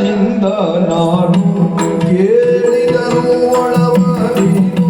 ಬೇಡದಿಂದ ನಾನು ಕೇಳಿದರು ಒಳವರಿನು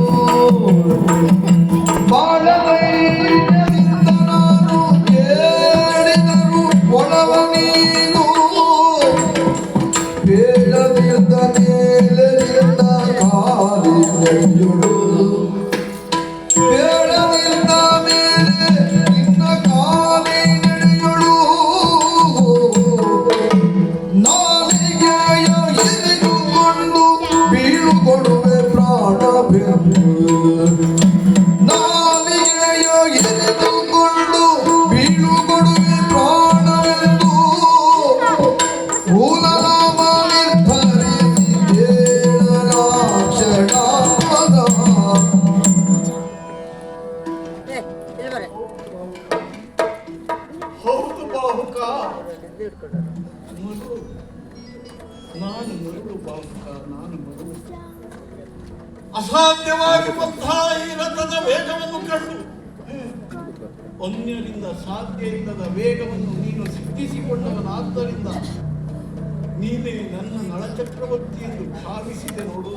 ಎಂದು ಭಾವಿಸಿದೆ ನೋಡು,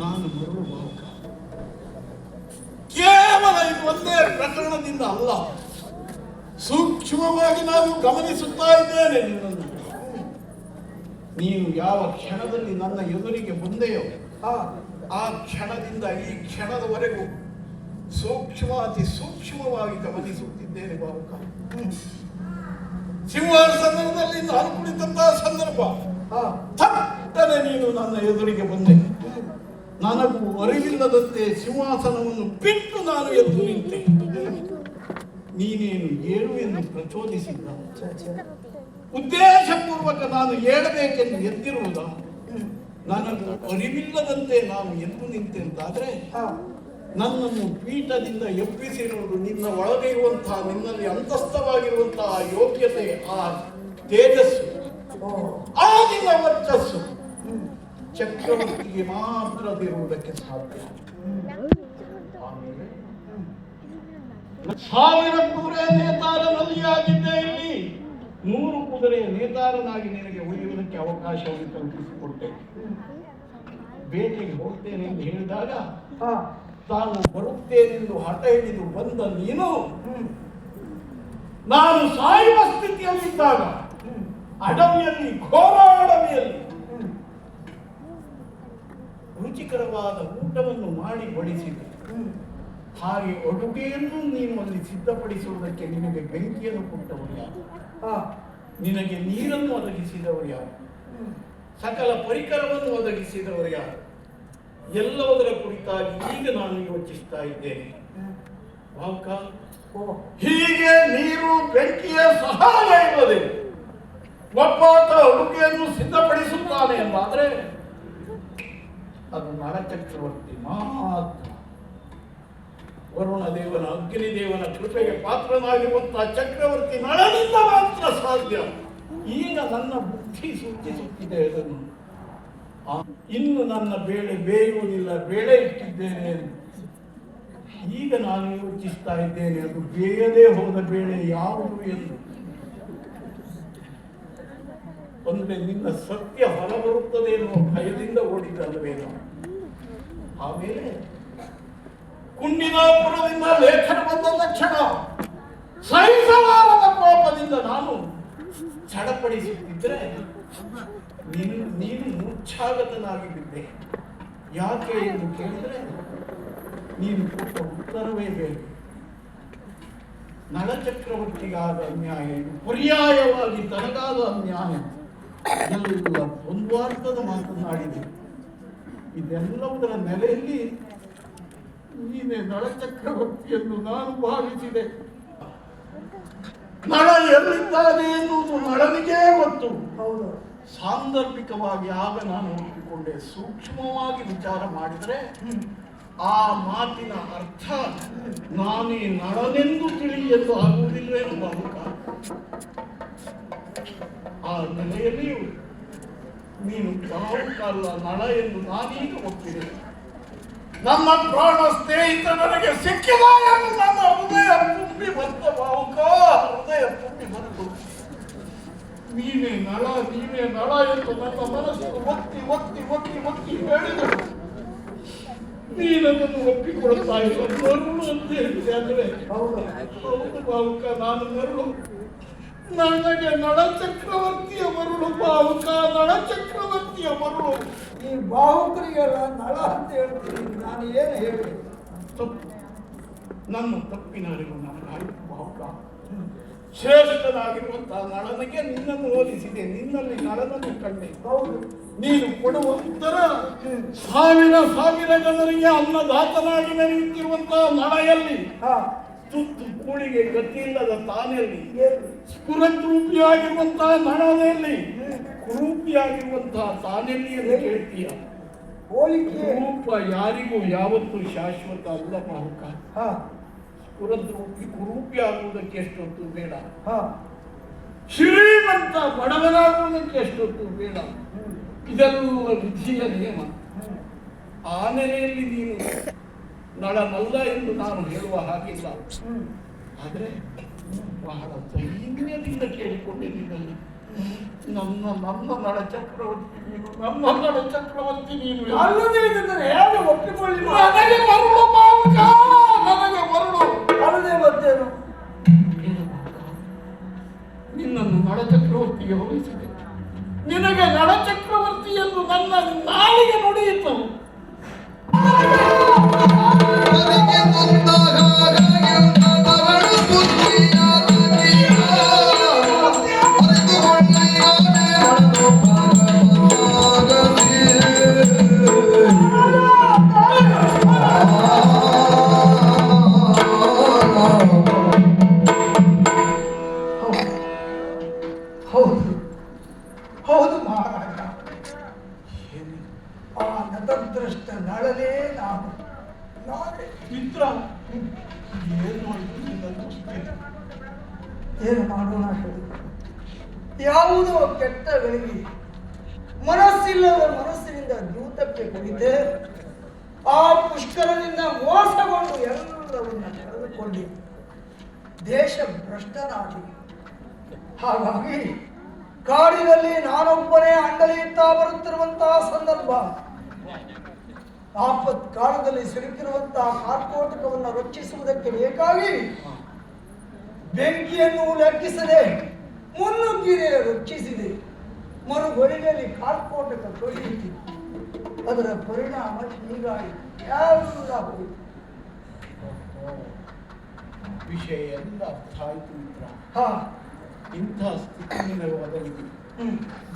ನಾನು ಮರುಳು ಬಾಹುಕ ಕೇವಲ ಇದು ಒಂದೇ ಪ್ರಕರಣದಿಂದ ಅಲ್ಲ, ಸೂಕ್ಷ್ಮವಾಗಿ ನಾನು ಗಮನಿಸುತ್ತಾ ಇದ್ದೇನೆ ನಿನ್ನನ್ನು. ನೀನು ಯಾವ ಕ್ಷಣದಲ್ಲಿ ನನ್ನ ಎದುರಿಗೆ ಬಂದೆಯೋ ಆ ಕ್ಷಣದಿಂದ ಈ ಕ್ಷಣದವರೆಗೂ ಸೂಕ್ಷ್ಮ ಅತಿ ಸೂಕ್ಷ್ಮವಾಗಿ ಗಮನಿಸುತ್ತಿದ್ದೇನೆ ಬಾಲಕ ಸಿಂಹ ಸಂದರ್ಭದಲ್ಲಿ ನಾನು ಕುಳಿತಂತಹ ಸಂದರ್ಭ ಥಟ್ಟನೆ ನೀನು ನನ್ನ ಎದುರಿಗೆ ಬಂದೆ. ನನಗೂ ಅರಿವಿಲ್ಲದಂತೆ ಸಿಂಹಾಸನವನ್ನು ಬಿಟ್ಟು ನಾನು ಎದ್ದು ನಿಂತೆ. ನೀನೇನು ಏಳು ಎಂದು ಪ್ರಚೋದಿಸಿದ್ದ ಉದ್ದೇಶಪೂರ್ವಕ ನಾನು ಹೇಳಬೇಕೆಂದು ಎದ್ದಿರುವುದ? ನನಗೂ ಅರಿವಿಲ್ಲದಂತೆ ನಾನು ಎದ್ದು ನಿಂತೆ ಅಂತಾದ್ರೆ ನನ್ನನ್ನು ಪೀಠದಿಂದ ಎಬ್ಬಿಸಿರುವುದು ನಿನ್ನ ಒಳಗೆ ಇರುವಂತಹ ನಿನ್ನಲ್ಲಿ ಅಂತಸ್ಥವಾಗಿರುವಂತಹ ಯೋಗ್ಯತೆ ಆ ತೇಜಸ್ಸು. ಆ ನಿನ್ನ ವರ್ಚಸ್ಸು ಚಕ್ರವರ್ತಿಗೆ ಮಾತ್ರ ಅದಿರುವುದಕ್ಕೆ ಸಾಧ್ಯ ಆಮೇಲೆ ಸಾವಿರ ಕುದುರೆ ನೇತಾರ ಆಗಿದ್ದೆ ಇಲ್ಲಿ ನೂರು ಕುದುರೆಯ ನೇತಾರನಾಗಿ ನಿನಗೆ ಉಳಿಯುವುದಕ್ಕೆ ಅವಕಾಶವನ್ನು ಕಲ್ಪಿಸಿಕೊಟ್ಟೆ ಬೇಟೆಗೆ ಹೋಗ್ತೇನೆ ಎಂದು ಹೇಳಿದಾಗ ತಾನು ಬರುತ್ತೇನೆಂದು ಹಠ ಹಿಡಿದು ಬಂದ ನೀನು ನಾನು ಸಾಯುವ ಸ್ಥಿತಿಯಲ್ಲಿದ್ದಾಗ ಅಡವಿಯಲ್ಲಿ ಘೋರ ಅಡವಿಯಲ್ಲಿ ರುಚಿಕರವಾದ ಊಟವನ್ನು ಮಾಡಿ ಬಡಿಸಿದೆ ಹಾಗೆ ಅಡುಗೆಯನ್ನು ನೀನು ಅಲ್ಲಿ ಸಿದ್ಧಪಡಿಸುವುದಕ್ಕೆ ನಿನಗೆ ಬೆಂಕಿಯನ್ನು ಕೊಟ್ಟವರು ಯಾರು? ನಿನಗೆ ನೀರನ್ನು ಒದಗಿಸಿದವರು ಯಾರು? ಸಕಲ ಪರಿಕರವನ್ನು ಒದಗಿಸಿದವರು ಯಾರು? ಎಲ್ಲವುದರ ಕುರಿತಾಗಿ ಈಗ ನಾನು ಯೋಚಿಸ್ತಾ ಇದ್ದೇನೆ. ಹೀಗೆ ನೀರು ಬೆಂಕಿಯ ಸಹಾಯ ಇಲ್ಲದೆ ಒಬ್ಬಾತ ಉಡುಗೆಯನ್ನು ಸಿದ್ಧಪಡಿಸುತ್ತಾನೆ ಎಂದಾದ್ರೆ ಅದು ನರಚಕ್ರವರ್ತಿ ಮಾತ್ರ. ವರುಣ ದೇವನ, ಅಗ್ನಿ ದೇವನ ಕೃಪೆಗೆ ಪಾತ್ರನಾಗಿರುವಂತಹ ಚಕ್ರವರ್ತಿ ನಳನಿಂದ ಮಾತ್ರ ಸಾಧ್ಯ. ಈಗ ನನ್ನ ಬುದ್ಧಿ ಸೂಚಿಸುತ್ತಿದೆ ಅದನ್ನು. ಇನ್ನು ನನ್ನ ಬೇಳೆ ಬೇಯುವುದಿಲ್ಲ, ಬೇಳೆ ಇಟ್ಟಿದ್ದೇನೆ. ಈಗ ನಾನು ಯೋಚಿಸ್ತಾ ಇದ್ದೇನೆ, ಅದು ಬೇಯದೇ ಹೋದ ಬೇಳೆ ಯಾವುದು ಎಂದು. ಅಂದ್ರೆ ನಿನ್ನ ಸತ್ಯ ಹೊರ ಬರುತ್ತದೆ ಎನ್ನುವ ಭಯದಿಂದ ಓಡಿದಲ್ವೇನೋ ಆಮೇಲೆ ಕುಂಡಿನಾಪುರದಿಂದ ಲೇಖನ ಬಂದ ತಕ್ಷಣ ಸಹಿಸಲಾರದ ಕೋಪದಿಂದ ನಾನು ಚಡಪಡಿಸುತ್ತಿದ್ದರೆ ನೀನು ನೀನು ಮೂರ್ಛಾಗತನಾಗಿ ಬಿದ್ದೆ ಯಾಕೆ ಎಂದು ಕೇಳಿದ್ರೆ ನೀನು ಕೊಟ್ಟ ಉತ್ತರವೇ ಬೇರೆ ನಳಚಕ್ರವರ್ತಿಗಾದ ಅನ್ಯಾಯ, ಪರ್ಯಾಯವಾಗಿ ತನಗಾದ ಅನ್ಯಾಯ. ಎಲ್ಲ ವಾರ್ತದ ಮಾತನಾಡಿದೆ ಇದೆಲ್ಲವುದರ ನೆಲೆಯಲ್ಲಿ ನೀನೆ ನಳಚಕ್ರವರ್ತಿಯನ್ನು ನಾನು ಭಾವಿಸಿದೆ ನಳ ಎಲ್ಲಿದ್ದಾನೆ ಎನ್ನುವುದು ನಳನಿಗೇ ಗೊತ್ತು. ಸಾಂದರ್ಭಿಕವಾಗಿ ಆಗ ನಾನು ಒಪ್ಪಿಕೊಂಡೆ ಸೂಕ್ಷ್ಮವಾಗಿ ವಿಚಾರ ಮಾಡಿದರೆ ಆ ಮಾತಿನ ಅರ್ಥ ನಾನೇ ನಳನೆಂದು ತಿಳಿಯಲು ಎಂದು ಎಂಬ ಬಾಹುಕ ಆ ನೆಲೆಯಲ್ಲಿ ನೀನು ಕಾಲ ನಳ ಎಂದು ನಾನೀಗ ಒಪ್ಪಿದೆ. ನಮ್ಮ ಪ್ರಾಣ ಸ್ನೇಹಿತ ನನಗೆ ಸಿಕ್ಕಿದ ಎಂದು ನನ್ನ ಹೃದಯ ತುಂಬಿ ಬಂತ ಬಾವುಕ ಹೃದಯ ತುಂಬಿ ಬಂತು ನೀನೇ ನಳ ನೀನೇ ನಳ ಎಂದು ನನ್ನ ಮನಸ್ಸು ಒತ್ತಿ ಒತ್ತಿ ಒತ್ತಿ ಒತ್ತಿ ಹೇಳಿದರು ನೀನನ್ನು ಒಪ್ಪಿಕೊಳ್ತಾ ಇಲ್ಲ ಮರುಳು ಅಂತ ಹೇಳಿದೆ ಹೌದು ಹೌದು ನಾನು ಮರುಳು. ನನಗೆ ನಳ ಚಕ್ರವರ್ತಿಯ ಮರುಳು ಬಾಹುಕ ನಳ ಚಕ್ರವರ್ತಿಯ ಮರುಳು. ಈ ಬಾಹುಕರಿಗೆಲ್ಲ ನಳ ಅಂತ ಹೇಳ್ತೀನಿ ನಾನು ಏನು ಹೇಳಿ? ತಪ್ಪು. ನನ್ನ ತಪ್ಪಿನ ಅರಿವು ನನಗಾಯಿತು ಬಾಹುಕ. ಶ್ರೇಷ್ಠನಾಗಿರುವಂತಹ ನಳನಿಗೆ ನಿನ್ನನ್ನು ಹೋಲಿಸಿದೆ ನಿನ್ನಲ್ಲಿ ನಳನನ್ನು ಕಂಡೆ. ಹೌದು. ನೀನು ಕೊಡುವ ಉತ್ತರ ಸಾವಿರ ಸಾವಿರ ಜನರಿಗೆ ಅನ್ನದಾತನಾಗಿ ನಡೆಯುತ್ತಿರುವಂತಹ ನಳೆಯಲ್ಲಿ ತುತ್ತು ಕೂಳಿಗೆ ಗತಿಯಿಲ್ಲದ ತಾನೆಯಲ್ಲಿ ಸ್ಫುರದ್ರೂಪಿಯಾಗಿರುವಂತಹ ಹಣದಲ್ಲಿ ಕುರೂಪಿಯಾಗಿರುವಂತಹ ತಾನೆಲ್ಲಿ ಎಂದು ಕೇಳ್ತೀಯ? ಹೋಲಿಕೆ. ರೂಪ ಯಾರಿಗೂ ಯಾವತ್ತೂ ಶಾಶ್ವತ ಅಲ್ಲ ಮಾಹುಕ ಹಾ. ಸ್ಫುರದ್ರೂಪಿ ಕುರೂಪಿ ಆಗುವುದಕ್ಕೆ ಎಷ್ಟೊತ್ತು ಬೇಡ. ಹಾ. ಶ್ರೀಮಂತ ಬಡವನಾಗುವುದಕ್ಕೆ ಎಷ್ಟೊತ್ತು ಬೇಡ. ಇದೆಲ್ಲ ವಿಧಿಯ ನಿಯಮ. ಆನೆಯಲ್ಲಿ ಆ ನೆಲೆಯಲ್ಲಿ ನೀನು ನಳನಲ್ಲ ಎಂದು ನಾನು ಹೇಳುವ ಹಾಗಿಲ್ಲ. ಆದರೆ ಬಹಳ ದೈನ್ಯದಿಂದ ಕೇಳಿಕೊಂಡಿದ್ದೀನಿ ನನ್ನ ನಮ್ಮ ನಳ ಚಕ್ರವರ್ತಿ ನೀನು ನಮ್ಮ ನಳ ಚಕ್ರವರ್ತಿ ನೀನು ಅಲ್ಲದೆ ಇದನ್ನು ಹೇಗೆ ಒಪ್ಪಿಕೊಳ್ಳಿ ನನಗೆ ಮರುಳು ನನಗೆ ಮರುಳು. ಅಲ್ಲದೆ ಮತ್ತೇನು? ನಿನ್ನನ್ನು ನಳ ಚಕ್ರವರ್ತಿಗೆ ಹೋಲಿಸಿದೆ ನಿನಗೆ ನಳ ಚಕ್ರವರ್ತಿ ಎಂದು ನನ್ನ ನಾಲಿಗೆ ನುಡಿಯಿತು. ಹೇಳಿ ಯಾವುದೋ ಕೆಟ್ಟ ಗಳಿಗೆ, ಮನಸ್ಸಿಲ್ಲದ ಮನಸ್ಸಿನಿಂದ ದೂತಕ್ಕೆ ಕುಳಿತೆ, ಆ ಪುಷ್ಕರದಿಂದ ಮೋಸಗೊಂಡು ಎಲ್ಲವನ್ನ ಕಳೆದುಕೊಂಡಿ ದೇಶ ಭ್ರಷ್ಟನಾಗಿ. ಹಾಗಾಗಿ ಕಾಡಿನಲ್ಲಿ ನಾನೊಬ್ಬನೇ ಅಂಡಲಿಯುತ್ತಾ ಬರುತ್ತಿರುವಂತಹ ಸಂದರ್ಭ ಆಪತ್ ಕಾಲದಲ್ಲಿ ಸಿಲುಕಿರುವಂತಹ ಕಾರ್ಕೋಟಕವನ್ನು ರಕ್ಷಿಸುವುದಕ್ಕೆ ಬೇಕಾಗಿ ಬೆಂಕಿಯನ್ನು ಲೆಕ್ಕಿಸದೆ ಮುನ್ನುಗ್ಗಿರೆ ರಕ್ಷಿಸಿದೆ ಮರುಗೊಳಿಗೆಯಲ್ಲಿ ಕಾರ್ಕೋಟಕ ತೊಳೆಯಿತು ಅದರ ಪರಿಣಾಮ ಹೀಗಾಗಿ ಯಾರು ಹೋಯಿತು? ವಿಷಯ ಎಲ್ಲ ಅರ್ಥ ಆಯ್ತು ಮಿತ್ರ ಹಾ ಇಂತಹ ಸ್ಥಿತಿ ಒದಗಿದೆ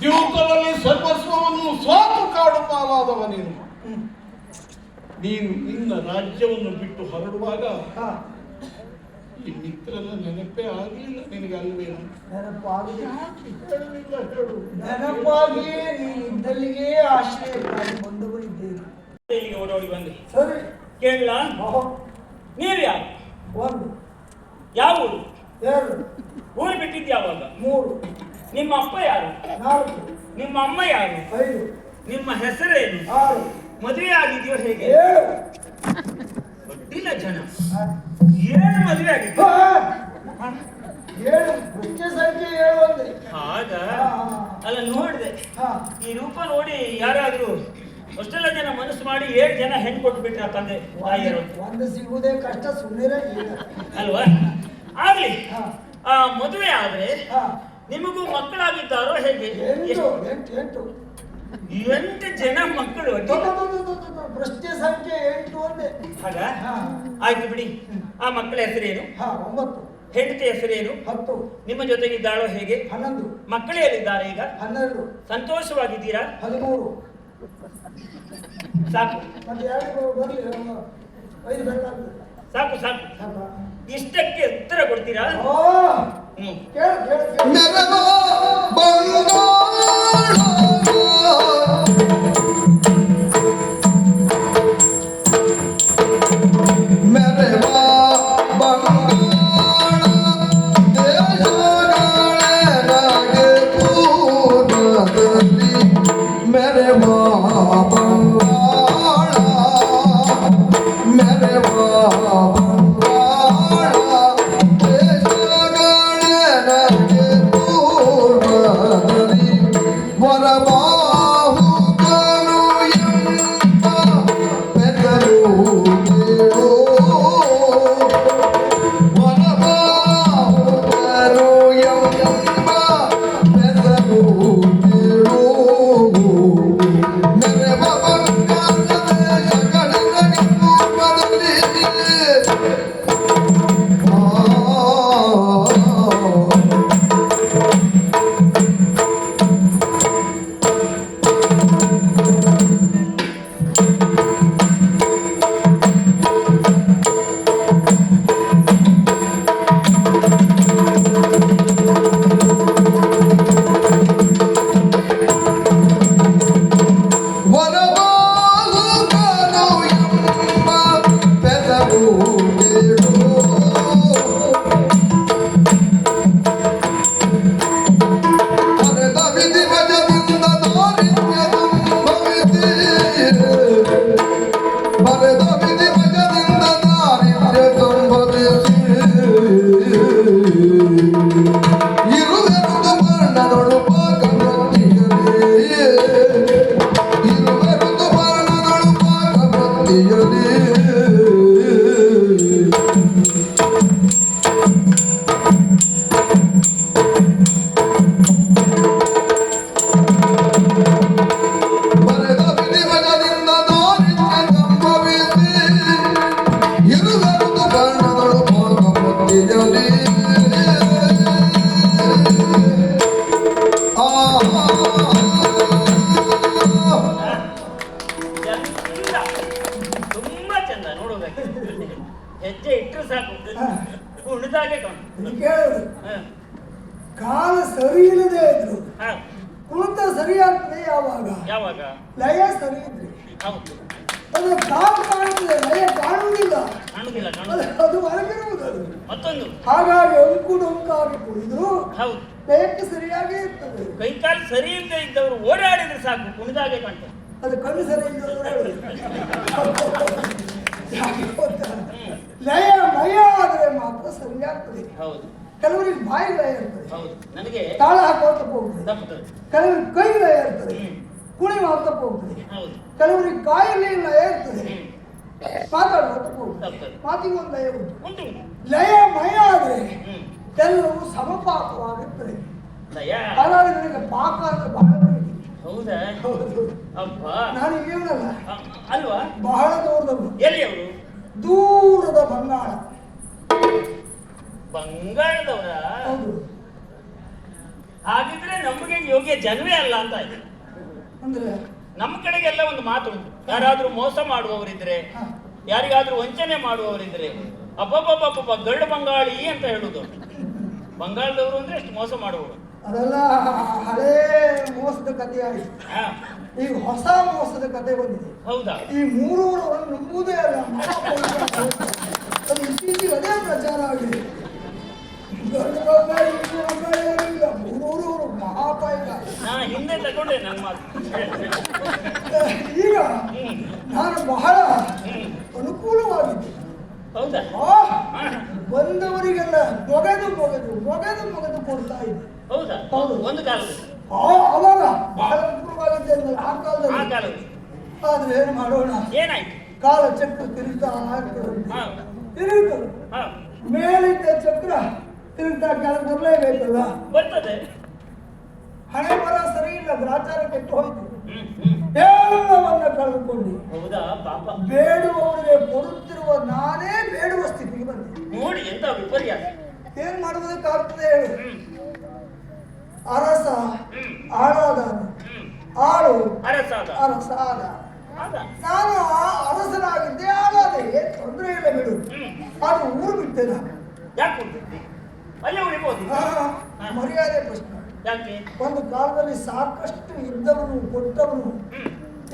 ದ್ಯೂತದಲ್ಲಿ ಸರ್ವಸ್ವವನ್ನು ಸ್ವಾತು ಕಾಡು ಪಾಲಾದವ ನೀನು ನೀನು ನಿನ್ನ ರಾಜ್ಯವನ್ನು ಬಿಟ್ಟು ಹೊರಡುವಾಗ ಹಾ. ಈ ಮಿತ್ರನ ನೆನಪೇ ಆಗಲಿಲ್ಲ ನಿನಗೆ ಅಲ್ವೇನು ನೆನಪಾಗಿದೆ ಹೇಳಲಿಲ್ಲ ಹೇಳು ನೆನಪಾಗಿಯೇ ನೀನು ಇದ್ದಲ್ಲಿಗೆ ಆಶ್ರಯ ಬಂದವರಿದ್ದೇನೆ ಇಲ್ಲಿಗೆ ಓಡೋಡಿ ಬಂದೆ. ಸರಿ. ಯಾರು ಒಂದು. ಯಾವ ಊರು? ಎರಡು. ಊರು ಬಿಟ್ಟಿದ್ದು ಯಾವಾಗ? ಮೂರು. ನಿಮ್ಮ ಅಪ್ಪ ಯಾರು? ನಾಲ್ಕು. ನಿಮ್ಮ ಅಮ್ಮ ಯಾರು? ಐದು. ನಿಮ್ಮ ಹೆಸರೇನು ಆರು. ಮದುವೆ ಆಗಿದೆಯೋ ಹೇಗೆ? ಏಳು. ಗೊತ್ತಿಲ್ಲ ಜನ. ಹಾ. ಆಗಿತ್ತು. ಏಳು ಸಂಖ್ಯೆ ಏಳು ಒಂದೇ. ಆಗ ಅಲ್ಲ ನೋಡಿದೆ. ಈ ರೂಪ ನೋಡಿ ಯಾರಾದ್ರೂ ಅಷ್ಟೆಲ್ಲ ಜನ ಮನಸ್ಸು ಮಾಡಿ ಏಳು ಜನ ಹೆಣ್ಣು ಕೊಟ್ಟು ಬಿಟ್ರ ತಂದೆ ತಾಯಿಯರು ಒಂದು- ಸಿಗುವುದೇ ಕಷ್ಟ ಸುಮ್ಮನೆ ಅಲ್ವಾ? ಆಗ್ಲಿ. ಆ ಮದುವೆ ಆದ್ರೆ. ನಿಮಗೂ ಮಕ್ಕಳಾಗಿದ್ದಾರೋ ಹೇಗೆ? ಎಂಟು. ಎಂಟು ಜನ ಮಕ್ಕಳು ಪ್ರಶ್ನೆ ಸಂಖ್ಯೆ ಎಂಟು ಒಂದೇ. ಹಾಗ ಹಾ. ಆಯ್ತು ಬಿಡಿ. ಆ ಮಕ್ಕಳ ಹೆಸರೇನು? ಹಾ ಒಂಬತ್ತು. ಹೆಂಡತಿ ಹೆಸರೇನು? ಹತ್ತು. ನಿಮ್ಮ ಜೊತೆಗಿದ್ದಾಳೋ ಹೇಗೆ? ಹನ್ನೊಂದು. ಮಕ್ಕಳೇ ಎಲ್ಲಿದ್ದಾರೆ ಈಗ? ಹನ್ನೆರಡು. ಸಂತೋಷವಾಗಿದ್ದೀರಾ? ಹದಿಮೂರು. ಸಾಕು. ಸಾಕು ಸಾಕು? ಇಷ್ಟಕ್ಕೆ ಉತ್ತರ ಕೊಡ್ತೀರಾ? ಹ್ಮ್. ಸಾಕು ಕುಣಿದಾಗೆ ಕಾಣ್ತದೆ. ಅದು ಕಣ್ಣು ಸರಿ ಇದ್ದವರು ಹೇಳುದು. ಲಯ ಮಯ ಆದರೆ ಮಾತ್ರ ಸರಿಯಾಗ್ತದೆ ಹೌದು. ಕೆಲವರಿಗೆ ಬಾಯಿ ಲಯ ಇರ್ತದೆ. ಹೌದು. ನನಗೆ ತಾಳ ಹಾಕೋತ ಹೋಗ್ತದೆ ಕೆಲವರಿಗೆ ಕೈ ಲಯ ಇರ್ತದೆ. ಕುಣಿ ಮಾಡ್ತಾ ಹೋಗ್ತದೆ ಕೆಲವರಿಗೆ ಕಾಯಲ್ಲಿ ಲಯ ಇರ್ತದೆ. ಹ್ಮ್. ಮಾತಾಡುವಂತ ಹೋಗ್ತದೆ ಮಾತಿಗೆ ಒಂದು ಲಯ ಉಂಟು. ಲಯ ಮಯ ಆದರೆ ಎಲ್ಲವೂ ಸಮಪಾಕವಾಗುತ್ತದೆ ಲಯ. ಹಾಗಾಗಿ ನನಗೆ ಪಾಕ ಅಂದ್ರೆ ಬಹಳ ಹೌದಾ? ಹೌದು. ಅಪ್ಪ ನಾನು ಹೇಳಲ್ಲ. ಅ- ಅಲ್ವಾ? ಬಹಳ ದೂರದವರು. ಎಲ್ಲಿ ಅವರು? ದೂರದ ಬಂಗಾಳ. ಬಂಗಾಳದವರ? ಹೌದು. ಹಾಗಿದ್ರೆ ನಮಗೆ ಯೋಗ್ಯ ಜನವೇ ಅಲ್ಲ ಅಂತ ಆಯ್ತು ಅಂದ್ರೆ? ನಮ್ಮ ಕಡೆಗೆಲ್ಲ ಒಂದು ಮಾತುಂಟು. ಯಾರಾದ್ರೂ ಮೋಸ ಮಾಡುವವರಿದ್ರೆ ಹ, ಯಾರಿಗಾದ್ರೂ ವಂಚನೆ ಮಾಡುವವರಿದ್ರೆ ಅಬ್ಬಬ್ಬಬ್ಬಬ್ಬ ಗರ್ಡ್ ಬಂಗಾಳಿ ಅಂತ ಹೇಳುದು. ಬಂಗಾಳದವರು ಅಂದ್ರೆ ಅಷ್ಟು ಮೋಸ ಮಾಡುವವರು. ಅದೆಲ್ಲ ಹಳೇ ಮೋಸದ ಕಥೆ ಆಯಿತು. ಈಗ ಹೊಸ ಮೋಸದ ಕಥೆ ಬಂದಿದೆ. ಹೌದಾ? ಈ ಮೂರು ನಂಬುವುದೇ ಅಲ್ಲ. ಅದು ಇತ್ತೀಚೆಗೆ ಅದೇ ಪ್ರಚಾರ ಆಗಿದೆ. ಮೂರೂರು ಮಹಾಪಾಯಿಕ. ಹಿಂದೆ ತಗೊಂಡೆ ನನ್ನ ಮಾತು. ಈಗ ನಾನು ಬಹಳ ಅನುಕೂಲವಾಗಿದೆ ಅನುಕೂಲವಾಗಿದ್ದೆ ಹೌದಾ? ಬಂದವರಿಗೆಲ್ಲ ಮೊಗದು ಮೊಗದು ಮೊಗದು ಮೊಗದು ಕೊಡ್ತಾ ಇದ್ದೆ ಹೌದಾ? ಹೌದು. ಒಂದು ಕಾಲದಲ್ಲಿ. ಆ, ಅವಾಗ ಬಹಳ ಅನುಕೂಲವಾಗಿದ್ದೆ ಅಂದ್ರೆ ಆ ಆ ಕಾಲದಲ್ಲಿ. ಆದ್ರೆ ಏನು ಮಾಡೋಣ? ಏನಾಯ್ತು? ಕಾಲ ಚಕ್ರ ತಿರುಗ್ತಾ ತಿರುಗಿತು ಮೇಲಿದ್ದ ಚಕ್ರ ತಿರುಗ್ತಾ ಕಾಲ ಬರಲೇಬೇಕಲ್ಲ ಬರ್ತದೆ. ಹಣೆ ಬರ ಸರಿ ಇಲ್ಲ ಗ್ರಾಚಾರ ಕೆಟ್ಟು ಹೋಯ್ತು. ಎಲ್ಲವನ್ನ ಕಳೆದುಕೊಂಡು ಹೌದಾ ಪಾಪ. ಬೇಡುವವರಿಗೆ ಕೊಡುತ್ತಿರುವ ನಾನೇ ಬೇಡುವ ಸ್ಥಿತಿಗೆ ಬಂದೆ. ನೋಡಿ ಎಂತ ವಿಪರ್ಯಾಸ. ಏನ್ ಮಾಡುವುದಕ್ಕಾಗ್ತದೆ ಹೇಳು. ಅರಸ ಆಳಾದ ಆಳು ಅರಸಾದ ಅರಸ ಆದ. ಆದ. ನಾನು ಅರಸನಾಗಿದ್ದೆ ಆಳಾದೆ ಏನ್ ತೊಂದರೆ ಇಲ್ಲ ಬಿಡು. ಅದು ಊರು ಬಿಟ್ಟೆ ನಾನು ಯಾಕೆ ಮರ್ಯಾದೆ ಪ್ರಶ್ನೆ. ಯಾಕೆ? ಒಂದು ಕಾಲದಲ್ಲಿ ಸಾಕಷ್ಟು ಇದ್ದವನು ಕೊಟ್ಟವನು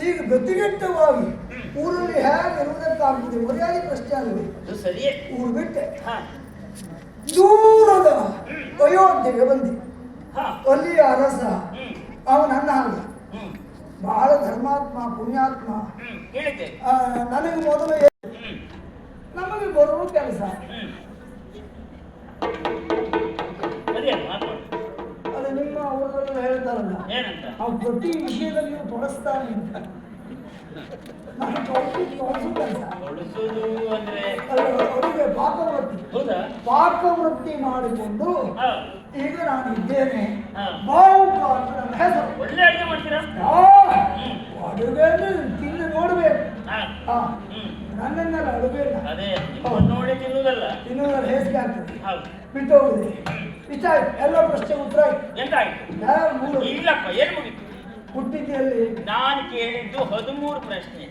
ಈಗ ಗತಿಗೆಟ್ಟವಾಗಿ ಊರಲ್ಲಿ ಹೇಗೆ ಇರುವುದಕ್ಕಾಗ್ತದೆ ಮರ್ಯಾದೆ ಪ್ರಶ್ನೆ ಆಗಿದೆ ಸರಿಯೇ. ಊರು ಬಿಟ್ಟೆ. ದೂರದ ಅಯೋಧ್ಯೆಗೆ ಬಂದಿ. ಹಾ. ಅಲ್ಲಿಯ ಅರಸ. ಅವನನ್ನ ಅವ ನನ್ನ ಹಾಗೆ. ಬಹಳ ಧರ್ಮಾತ್ಮ ಪುಣ್ಯಾತ್ಮ. ನನಗೆ ಮೊದಲು ನಮಗೆ ಬರುವ ಕೆಲಸ. ಹೇಳ್ತಾರಲ್ಲ ಆ ನಾವು ಪ್ರತಿ ವಿಷಯದಲ್ಲಿ ತೊಡಸ್ತಾನೆ ಅಂತ. ನಾನು ಅವರಿಗೆ ಪಾಕವೃತ್ತಿ ಪಾಕವೃತ್ತಿ ಮಾಡಿಕೊಂಡು ಈಗ ನಾನು ಇದ್ದೇನೆ. ಬಾವುಕ ಅಂತ ನನ್ನ ಹೆಸರು. ಒಳ್ಳೆ ಅಡುಗೆ ಮಾಡ್ತೀರಾ? ಅಡುಗೆಯನ್ನು ತಿಂದು ನೋಡ್ಬೇಕು. ಹಾ. ಆ, ಹ್ಮ್. ನನ್ನನ್ನೆಲ್ಲ ಅಡುಗೆ ಇಲ್ಲ. ನೋಡಿ ತಿನ್ನುವುದಲ್ಲ. ತಿನ್ನುವುದರ ಹೇಸಿಗೆ ಆಗ್ತದೆ. ಹೌದು ಬಿಟ್ಟು ಹೋಗುದೆ ಇಷ್ಟ ಆಯ್ತು ಎಲ್ಲ ಪ್ರಶ್ನೆ ಉತ್ತರ ಆಯ್ತು. ಎಂತ ಆಯ್ತು ಯಾರು ಮೂರು? ಇಲ್ಲಪ್ಪ ಏನು ಮುಗಿತು? ಹುಟ್ಟಿದ್ದಲ್ಲಿ ನಾನು ಕೇಳಿದ್ದು ಹದಿಮೂರು ಪ್ರಶ್ನೆ.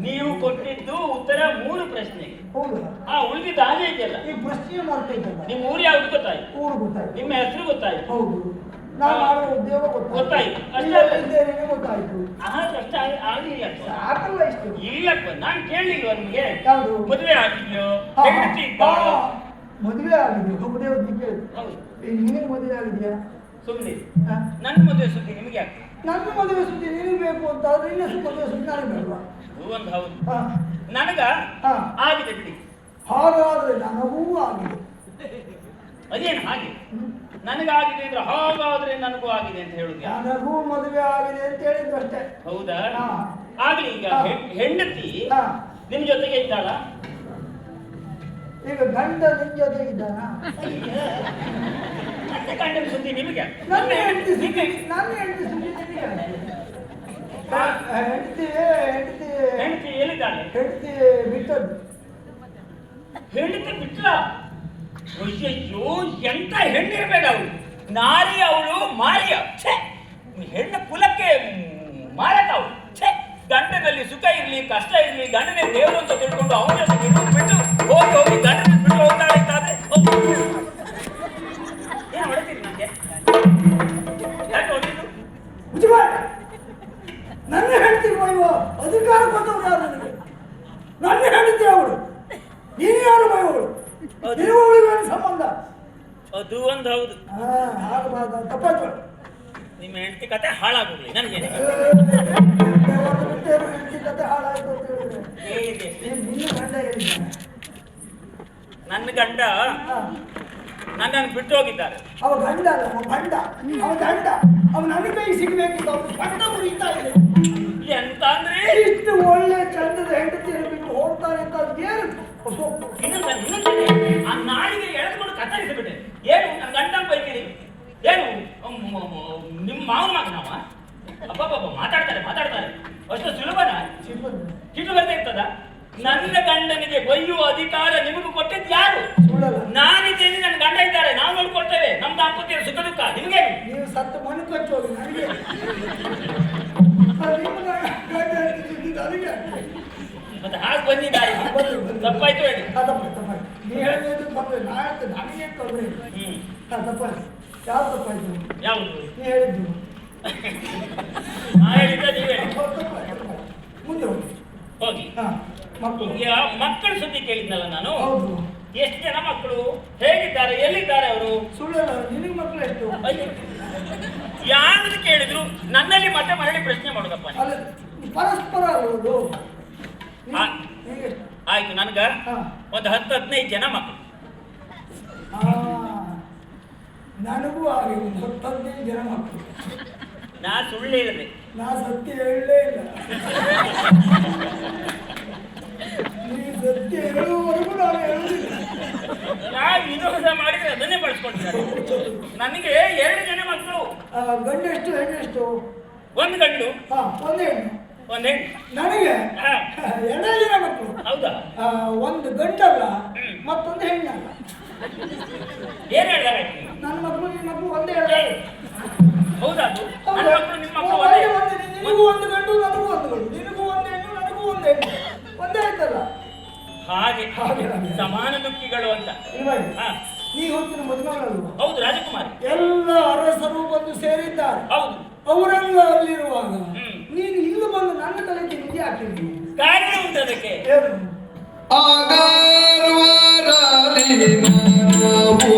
ನೀವು ಕೊಟ್ಟಿದ್ದು ಉತ್ತರ ಮೂರು ಪ್ರಶ್ನೆ. ಹೌದಾ? ಆ ಉಳಿದಿದ್ದು ಹಾಗೆ ಇದೆಯಲ್ಲ ಈ ಪ್ರಶ್ನೆ ಮಾಡ್ತಾ ಇದ್ದಲ್ಲ ನಿಮ್ಮ ಊರು ಯಾವ್ದು ಗೊತ್ತಾಯ್ತು? ಊರು ಗೊತ್ತಾಯ್ತು. ನಿಮ್ಮ ಹೆಸರು ಗೊತ್ತಾಯ್ತು? ಹೌದು. ನಾನು ಮಾಡೋ ಉದ್ಯೋಗ ಗೊತ್ತಾಯ್ತು. ಅಷ್ಟೇ ಗೊತ್ತಾಯ್ತು. ಆ ಕಷ್ಟ ಆಗಿ- ಆಗಿಲ್ಲಪ್ಪ ಸಾಕಲ್ಲ ಇಷ್ಟು. ಇಲ್ಲಪ್ಪ ನಾನು ಕೇಳಿಲ್ವ ನಿಮಗೆ? ಮದುವೆ. ಹೆಂಡತಿ? ಹಾ, ಮದುವೆ ಆಗಿದೆ ಕೇಳಿ. ಹೌದು. ನಿನಗೆ ಮದುವೆ ಆಗಿದೆಯಾ? ಸುಮ್ಮನೆ? ನನ್ನ ಮದುವೆ ಸುದ್ದಿ ನಿಮಗೆ ಯಾಕೆ? ನನ್ನ ಮದುವೆ ಸುದ್ದಿ ನಿನಗೆ ಬೇಕು ಅಂತ ಆದ್ರೆ ಇನ್ನಷ್ಟು ಮದುವೆ ಸುದ್ದಿ ನನಗೆ ಬೇಡವಾ ಒಂದು ಹೌದು. ಹಾ, ನನಗ. ಆಗಿದೆ ಬಿಡಿ. ಹಾಗಾದ್ರೆ ನನಗೂ ಆಗಿದೆ. ಅದೇನು ಹಾಗೆ. ನನಗಾಗಿದೆ ಅಂದ್ರೆ ಹಾಗಾದ್ರೆ ನನಗೂ ಆಗಿದೆ ಅಂತ ಹೇಳುದು? ನನಗೂ ಮದುವೆ ಆಗಿದೆ ಅಂತ ಹೇಳಿದ್ರು ಅಷ್ಟೇ. ಹೌದಾ. ಆಗ್ಲಿ ಈಗ ಹೆಂಡತಿ. ನಿಮ್ ಜೊತೆಗೆ ಇದ್ದಾಳ? ಈಗ ಗಂಡ ನಿನ್ ಜೊತೆ ಇದ್ದಾನ ಮತ್ತೆ ಗಂಡನ ಸುದ್ದಿ ನಿಮಗೆ? ನನ್ನ ಹೆಂಡತಿ ನಿಮಗೆ ನನ್ನ ಹೆಂಡತಿ ಸುದ್ದಿ ಯಾಕೆ? ಹೆಂಡತಿ ಹೆಂಡತಿ. ಹೆಂಡತಿ ಎಲ್ಲಿದ್ದಾಳೆ? ಹೆಂಡತಿ ಬಿಟ್ಟದ್ದು. ಹೆಂಡತಿ ಬಿಟ್ಲ? ಅಯ್ಯಯ್ಯೋ ಎಂತ ಹೆಣ್ಣಿರ್ಬೇಡ ಅವಳು. ನಾರಿ ಅವಳು ಮಾರಿಯ ಛೇ! ಹೆಣ್ಣು ಕುಲಕ್ಕೆ ಮಾರಕ ಅವಳು. ಛೇ! ಗಂಡನಲ್ಲಿ ಸುಖ ಇರಲಿ ಕಷ್ಟ ಇರಲಿ ಗಂಡನೇ ದೇವರು ಅಂತ ತಿಳ್ಕೊಂಡು ಅವನ ಹೋಗಿ ಹೋಗಿ ಗಂಡನ ಬಿಟ್ಟು ಹೋಗ್ತಾಳೆ ಏನು ಹೊಡ್ತೀರಿ ನನಗೆ ಯಾಕೆ ಹೊಡಿತು ನನ್ನ ಹೆಂಡತಿ ಬೈವ ಅಧಿಕಾರ ಕೊಟ್ಟವ್ರು ಯಾರು ನನಗೆ ನನ್ನ ಹೆಂಡತಿ ಅವಳು ನೀನು ಯಾರು ಬೈವಳು ನಿನಗೂ ಅವಳಿಗೆ ಸಂಬಂಧ ಅದು ಒಂದು ಹೌದು ಹಾ ಆಗಬಾರ್ದು ತಪ್ಪಾಯ್ತು ನಿಮ್ಮ ಹೆಂಡತಿ ಕತೆ ಹಾಳಾಗೋಗ್ಲಿ ನನಗೆ ಕತೆ ಹಾಳಾಯ್ತು ಅಂತ ಹೇಳಿದ್ರೆ ನಿನ್ನ ಗಂಡ ನನ್ನ ಗಂಡ. ನನ್ನನ್ನು ಬಿಟ್ಟು ಹೋಗಿದ್ದಾರೆ. ಅವ ಗಂಡ ಅಲ್ಲ ಅವ ಗಂಡ ಅವ ಗಂಡ ಅವ ನನ್ನ ಕೈ ಸಿಗ್ಬೇಕಿತ್ತು. ಅವನು ಗಂಡ ಮುರಿತಾ ಇದೆ ಎಂತ ಅಂದ್ರೆ ಇಷ್ಟು ಒಳ್ಳೆ ಚಂದದ ಹೆಂಡತಿಯನ್ನು ಬಿಟ್ಟು ಹೋಗ್ತಾರೆ ಅಂತ ಏನು? ಆ ನಾಳಿಗೆ ಎಳೆದುಕೊಂಡು ಕತ್ತರಿಸಿಬಿಟ್ಟೆ ಏನು ನನ್ನ ಗಂಡ ಬೈತೀರಿ? ಏನು ನಿಮ್ಮ ಮಾವನ ಮಗನವ ಅಬ್ಬಬ್ಬ ಮಾತಾಡ್ತಾರೆ ಮಾತಾಡ್ತಾರೆ. ಅಷ್ಟು ಸುಲಭನ? ಕಿಟ್ಟು ಬರ್ತಾ ಇರ್ತದ? ನನ್ನ ಗಂಡನಿಗೆ ಬೈಯುವ ಅಧಿಕಾರ ನಿಮಗೂ ಕೊಟ್ಟಿದ್ದು ಯಾರು? ನಾನಿದ್ದೇನೆ ನನ್ನ ಗಂಡ ಇದ್ದಾರೆ ನಾವು ನೋಡ್ಕೊಳ್ತೇವೆ. ನಮ್ಮ ದಾಂಪತ್ಯ ಸುಖ ದುಃಖ ನಿಮಗೆ? ನೀವು ಸತ್ತು ಮಣ್ಣು ಹೆಂಡತಿ ಮತ್ತೆ ಹಾಗೆ ಬಂದಿದ್ದಾರೆ. ತಪ್ಪಾಯ್ತು ಹೇಳಿ. ಆ, ತಪ್ಪಾಯ್ತು, ತಪ್ಪಾಯ್ತು. ನೀ ಹೇಳಿದ್ದು ತಪ್ಪು ನಾ ಹೇಳ್ತೇನೆ ನನಗೆ ತೊಂದರೆ ಇಲ್ಲ. ಹ್ಮ್. ಹಾ, ತಪ್ಪಾಯ್ತು. ಯಾವ್ದು ತಪ್ಪಾಯ್ತು? ಯಾವುದು? ನೀ ಹೇಳಿದ್ದು. ನಾ ಹೇಳಿದ್ರೆ ನೀವು. ಹೇಳಿ ತಪ್ಪಾಯ್ತು, ತಪ್ಪಾಯ್ತು, ತಪ್ಪಾಯ್ತು. ಮುಂದೆ ಹೋಗಿ. ಹೋಗಿ. ಹಾ. ಮಕ್ಕಳು. ಸುದ್ದಿ ಕೇಳಿದ್ನಲ್ಲ ನಾನು. ಎಷ್ಟು ಜನ ಮಕ್ಕಳು? ಹೇಗಿದ್ದಾರೆ? ಎಲ್ಲಿದ್ದಾರೆ ಅವರು? ಸುಳ್ಳು ನಿನಗೆ ಮಕ್ಕಳು ಎಷ್ಟು? ಯಾರು ಕೇಳಿದ್ರು? ನನ್ನಲ್ಲಿ ಮತ್ತೆ ಮರಳಿ ಪ್ರಶ್ನೆ ಮಾಡೋದಪ್ಪ ಅಲ್ಲ ಪರಸ್ಪರ ಆಯ್ತು ನನ್ಗ. ಒಂದು ಹತ್ತು ಹದಿನೈದು ಜನ ಮಕ್ಕಳು. ಆ, ನನಗೂ ಹಾಗೆ ಒಂದು ಹತ್ತು ಹದಿನೈದು ಜನ ಮಕ್ಕಳು. ನಾ ಸುಳ್ಳು ಹೇಳಿದೆ. ನಾ ಸತ್ಯ ಹೇಳಲೇ ಇಲ್ಲ ನೀ ಸತ್ಯ ಹೇಳುವವರೆಗೂ ನಾನು ಹೇಳುದಿಲ್ಲ ನಾ ವಿರೋಧ ಮಾಡಿದ್ರೆ ಅದನ್ನೇ ಬಳಸ್ಕೊಂಡಿದ್ದಾರೆ ನನಗೆ ಎರಡು ಜನ ಮಕ್ಕಳು. ಗಂಡು ಎಷ್ಟು ಹೆಣ್ಣು ಎಷ್ಟು ಒಂದು ಗಂಡು. ಹಾ ಒಂದು ಹೆಣ್ಣು. ಒಂದು ಹೆಣ್ಣು. ನನಗೆ? ಎರಡು ಜನ ಮಕ್ಕಳು. ಹೌದಾ? ಒಂದು ಗಂಡಲ್ಲ ಮತ್ತೊಂದು ಹೆಣ್ಣಲ್ಲ. ಏನ್ ನೀವು? ನನ್ನ ಮಕ್ಕಳು ನಿಮ್ಮ ಮಕ್ಕಳು ಒಂದೇ ಹೇಳ ಹೌದಾ? ನನ್ನ ಮಕ್ಕಳು ನಿಮ್ಮ ಮಕ್ಕಳು ಒಂದೇ. ನಿನಗೂ ಒಂದು ಗಂಡು ನನಗೂ ಒಂದು ಗಂಡು. ನಿನಗೂ ಒಂದು ಹೆಣ್ಣು ನನಗೂ ಒಂದು ಹೆಣ್ಣು. ಒಂದೇ ಆಯ್ತಲ್ಲ? ಹಾಗೆ. ಹಾಗೆ. ಸಮಾನ ದುಃಖಿಗಳು ಅಂತ. ಹಾ. ನೀ ಹೊತ್ತಿನ ಮದುವೆಗಳಲ್ಲ. ಹೌದು ರಾಜಕುಮಾರಿ. ಎಲ್ಲ ಅರಸರು ಬಂದು ಸೇರಿದ್ದಾರೆ. ಹೌದು. ಅವರೆಲ್ಲ ಅಲ್ಲಿರುವಾಗ. ನೀನು ಇಲ್ಲಿ ಬಂದು ನನ್ನ ತಲೆಗೆ ನಿಧಿ ಹಾಕಿದ್ರು ಕಾರಣ ಉಂಟು ಅದಕ್ಕೆ. ಏನು? ಆಗರ್ವರಲಿ ನಾವು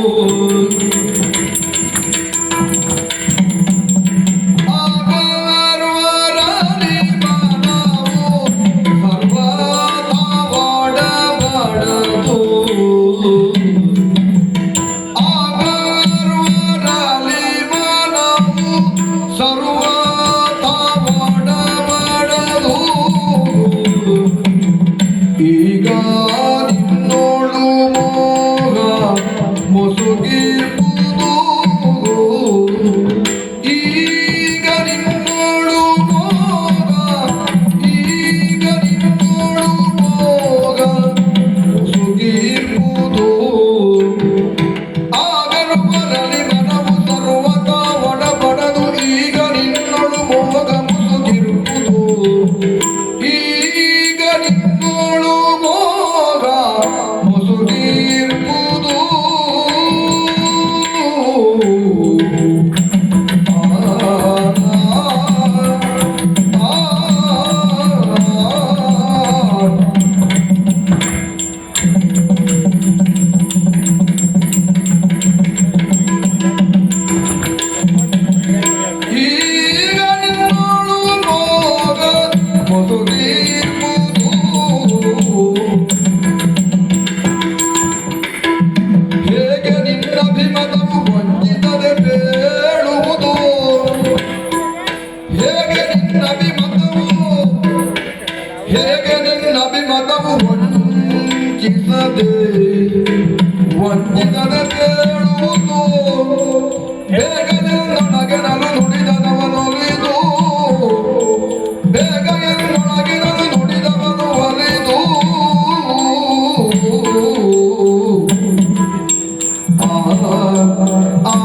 ಆ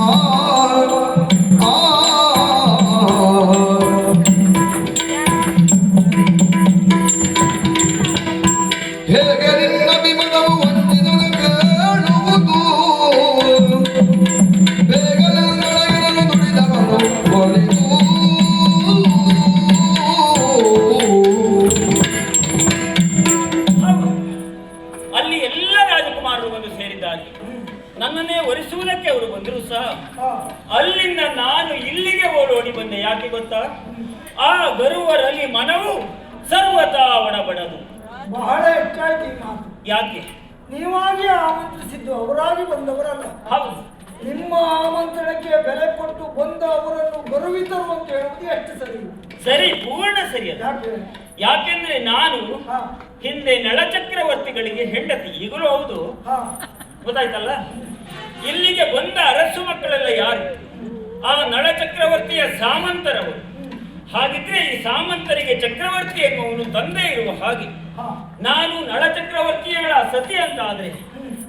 ಬಂದವರಲ್ಲ. ಹೌದು. ನಿಮ್ಮ ಆಮಂತ್ರಣಕ್ಕೆ ಬೆಲೆ ಕೊಟ್ಟು ಬಂದ ಅವರನ್ನು ಗೌರವಿತರು ಅಂತ ಹೇಳುವುದು ಎಷ್ಟು ಸರಿ ಸರಿ ಪೂರ್ಣ ಸರಿ ಯಾಕೆ? ಯಾಕೆಂದ್ರೆ ನಾನು ಹಿಂದೆ ನಳಚಕ್ರವರ್ತಿಗಳಿಗೆ ಹೆಂಡತಿ ಈಗಲೂ ಹೌದು. ಗೊತ್ತಾಯ್ತಲ್ಲ? ಇಲ್ಲಿಗೆ ಬಂದ ಅರಸು ಮಕ್ಕಳೆಲ್ಲ ಯಾರು? ಆ ನಳ ಚಕ್ರವರ್ತಿಯ ಸಾಮಂತರವರು ಹಾಗಿದ್ರೆ ಈ ಸಾಮಂತರಿಗೆ ಚಕ್ರವರ್ತಿ ಎನ್ನುವನು ತಂದೆ ಇರುವ ಹಾಗೆ. ನಾನು ನಳ ಚಕ್ರವರ್ತಿಗಳ ಸತಿ ಅಂತ ಆದ್ರೆ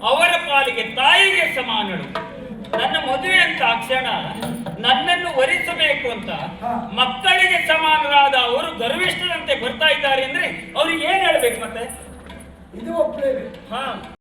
ಅವರ ಪಾಲಿಗೆ ತಾಯಿಗೆ ಸಮಾನಳು. ನನ್ನ ಮದುವೆ ಅಂತ ಕ್ಷಣ ನನ್ನನ್ನು ವರಿಸಬೇಕು ಅಂತ ಮಕ್ಕಳಿಗೆ ಸಮಾನರಾದ ಅವರು ಗರ್ವಿಷ್ಠರಂತೆ ಬರ್ತಾ ಇದ್ದಾರೆ ಅಂದ್ರೆ ಅವ್ರಿಗೆ ಏನ್ ಹೇಳ್ಬೇಕು ಮತ್ತೆ? ಇದು ಒಪ್ಪಲೇಬೇಕು ಹಾ.